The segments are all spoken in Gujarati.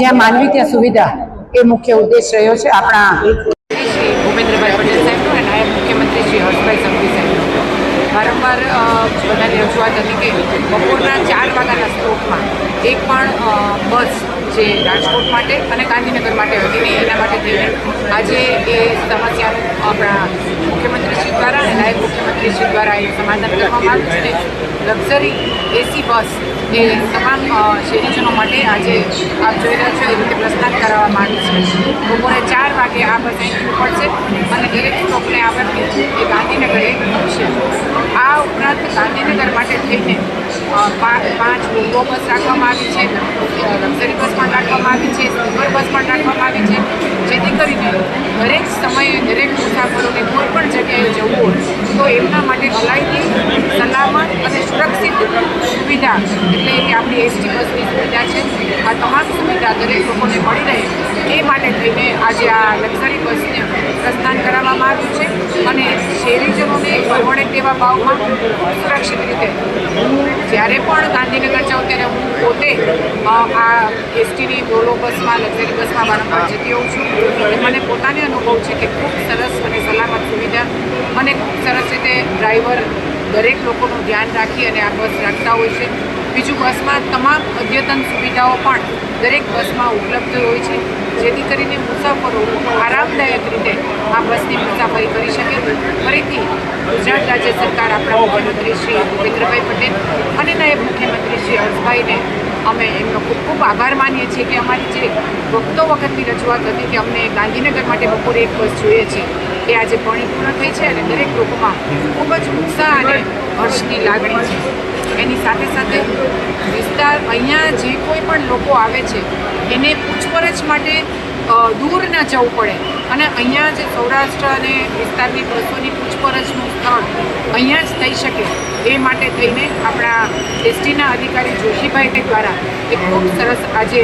જ્યાં માનવી ત્યાં સુવિધા એ મુખ્ય ઉદ્દેશ રહ્યો છે આપણા શ્રી ભૂપેન્દ્રભાઈ પટેલ સાહેબનો અને નાયબ મુખ્યમંત્રી શ્રી હર્ષભાઈ સંઘવી સાહેબનો વારંવાર બધાની રજૂઆત હતી કે બપોરના ચાર વાગ્યાના સ્ટોપમાં એક પણ બસ જે રાજકોટ માટે અને ગાંધીનગર માટે હતી ને એના માટે થઈને આજે એ સમસ્યા, આપણા મુખ્યમંત્રીશ્રી દ્વારા અને નાયબ મુખ્યમંત્રીશ્રી દ્વારા એ સમાધાન કરવામાં આવ્યું છે લક્ઝરી એસી બસ એ તમામ શહેરીજનો માટે આજે આપ જોઈ રહ્યા છો એ રીતે પ્રસ્થાન કરાવવામાં આવ્યું છે. બપોરે ચાર વાગે આ બસ અહીં પડશે અને દરેક સ્ટોપને આવડતી એ ગાંધીનગરે છે. આ ઉપરાંત ગાંધીનગર માટે થઈને પાંચ લોકો બસ રાખવામાં આવી છે. લક્ઝરી બસ પણ રાખવામાં આવી છે, સ્લીપર બસ પણ રાખવામાં આવી છે. જેથી કરીને દરેક સમયે દરેક મુસાફરોને કોઈ પણ જગ્યાએ જવું હોય, તો એમના માટે ભલાઈથી સલામત અને સુરક્ષિત સુવિધા, એટલે કે આપણી એસટી બસની સુવિધા છે. આ તમામ સુવિધા દરેક લોકોને મળી રહે એ માટે થઈને આજે આ લક્ઝરી બસને પ્રસ્થાન કરાવવામાં આવ્યું છે અને શહેરીજનોને પરવડે તેવા ભાવમાં સુરક્ષિત રીતે. જ્યારે પણ ગાંધીનગર જાઉં ત્યારે હું પોતે આ એસટીની ડોલો બસમાં, લક્ઝરી બસમાં વારંવાર જતી હોઉં છું. અને મને પોતાને અનુભવ છે કે ખૂબ સરસ અને સલામત સુવિધા અને ખૂબ સરસ રીતે ડ્રાઈવર દરેક લોકોનું ધ્યાન રાખી અને આ બસ રાખતા હોય છે. બીજું બસમાં તમામ અદ્યતન સુવિધાઓ પણ દરેક બસમાં ઉપલબ્ધ હોય છે. જેથી કરીને મુસાફરો આરામદાયક રીતે આ બસની મુસાફરી કરી શકે. ફરીથી ગુજરાત રાજ્ય સરકાર આપણા મુખ્યમંત્રી શ્રી ભૂપેન્દ્રભાઈ પટેલ અને નાયબ મુખ્યમંત્રી શ્રી હર્ષભાઈને અમે એમનો ખૂબ ખૂબ આભાર માનીએ છીએ કે અમારી જે વખતો વખતની રજૂઆત હતી કે અમને ગાંધીનગર માટે બપોરે એક બસ જોઈએ છે, એ આજે પરિપૂર્ણ થઈ છે અને દરેક લોકોમાં ખૂબ જ ઉત્સાહ અને હર્ષની લાગણી છે. એની સાથે સાથે વિસ્તાર અહીંયા જે કોઈ પણ લોકો આવે છે, એને પૂછપરછ માટે દૂર ન જવું પડે. અને અહીંયા જે સૌરાષ્ટ્ર અને વિસ્તારની બસોની પૂછપરછનું સ્થળ અહીંયા જ થઈ શકે એ માટે થઈને આપણા એસટીના અધિકારી જોશીભાઈ દ્વારા એક ખૂબ સરસ આજે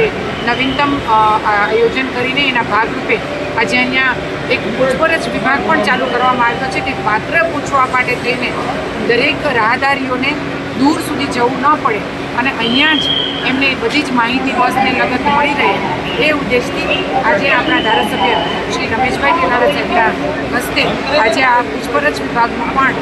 નવીનતમ આયોજન કરીને એના ભાગરૂપે આજે અહીંયા એક પૂછપરછ વિભાગ પણ ચાલુ કરવામાં આવ્યો છે કે માત્ર પૂછવા માટે થઈને દરેક રાહદારીઓને દૂર સુધી જવું ન પડે. અને અહીંયા જ એમને બધી જ માહિતી બસને લગત મળી રહે એ ઉદ્દેશથી આજે આપણા ધારાસભ્ય શ્રી રમેશભાઈ કેનારા સાહેબના હસ્તે આજે આ પૂછપરછ વિભાગનું પણ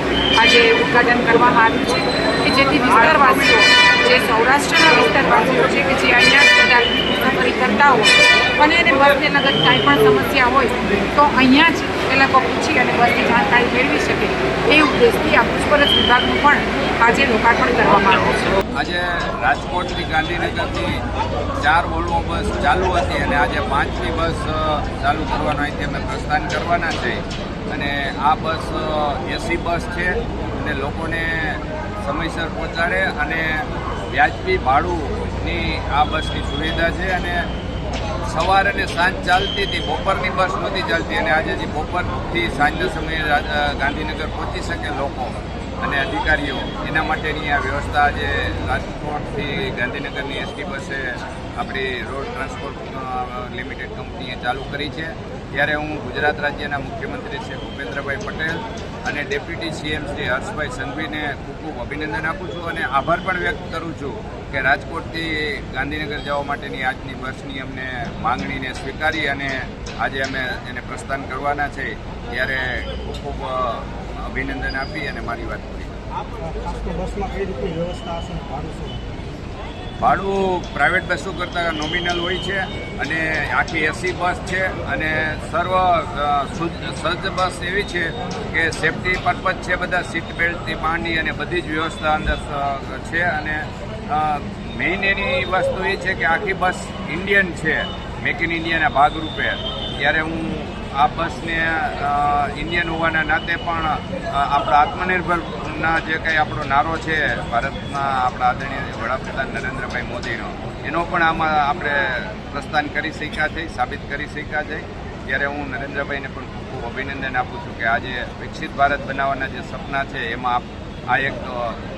આજે ઉદ્ઘાટન કરવામાં આવ્યું છે કે જેથી વિસ્તારવાસીઓ, જે સૌરાષ્ટ્રના વિસ્તારવાસીઓ છે કે જે અહીંયા મુસાફરી કરતા હોય અને એને બસને લગત કાંઈ પણ સમસ્યા હોય, તો અહીંયા જ એ લોકો પૂછી અને બસની જાણકારી મેળવી શકે એ ઉદ્દેશથી આ પૂછપરછ વિભાગનું પણ આજે લોકાર્પણ કરવામાં આવ્યું છે. આજે રાજકોટથી ગાંધીનગરથી ચાર વોલ્વો બસ ચાલુ હતી અને આજે પાંચમી બસ ચાલુ કરવાનો અહીંથી અમે પ્રસ્થાન કરવાના છે. અને આ બસ એસી બસ છે અને લોકોને સમયસર પહોંચાડે અને વ્યાજબી ભાડુંની આ બસની સુવિધા છે અને સવાર અને સાંજ ચાલતી હતી. બપોરની બસ નહોતી ચાલતી અને આજે જે બપોરથી સાંજના સમયે ગાંધીનગર પહોંચી શકે લોકો અને અધિકારીઓ, એના માટેની આ વ્યવસ્થા આજે રાજકોટથી ગાંધીનગરની એસટી બસે આપણી રોડ ટ્રાન્સપોર્ટ લિમિટેડ કંપનીએ ચાલુ કરી છે. ત્યારે હું ગુજરાત રાજ્યના મુખ્યમંત્રી શ્રી ભૂપેન્દ્રભાઈ પટેલ અને ડેપ્યુટી સીએમ શ્રી હર્ષભાઈ સંઘવીને ખૂબ ખૂબ અભિનંદન આપું છું અને આભાર પણ વ્યક્ત કરું છું કે રાજકોટથી ગાંધીનગર જવા માટેની આજની બસની અમને માંગણીને સ્વીકારી અને આજે અમે એને પ્રસ્થાન કરવાના છે ત્યારે ખૂબ ખૂબ અભિનંદન આપી અને મારી વાત કરી બસમાં કઈ રીતની વ્યવસ્થા ભાડું પ્રાઇવેટ બસો કરતાં નોમિનલ હોય છે અને આખી એસી બસ છે અને સર્વ સજ્જ બસ એવી છે કે સેફટી પર્પઝ છે બધા સીટ બેલ્ટથી માંડી અને બધી જ વ્યવસ્થા અંદર છે અને મેઇન એની વસ્તુ એ છે કે આખી બસ ઇન્ડિયન છે મેક ઇન ઇન્ડિયાના ભાગરૂપે. ત્યારે હું આ બસને ઇન્ડિયન હોવાના નાતે પણ આપણા આત્મનિર્ભરના જે કંઈ આપણો નારો છે ભારતના આપણા આદરણીય વડાપ્રધાન નરેન્દ્રભાઈ મોદીનો, એનો પણ આમાં આપણે પ્રસ્થાન કરી શક્યા છે, સાબિત કરી શક્યા છે. ત્યારે હું નરેન્દ્રભાઈને પણ ખૂબ ખૂબ અભિનંદન આપું છું કે આજે વિકસિત ભારત બનાવવાના જે સપના છે, એમાં આ એક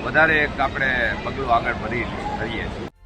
વધારે એક આપણે પગલું આગળ વધી રહીએ છીએ.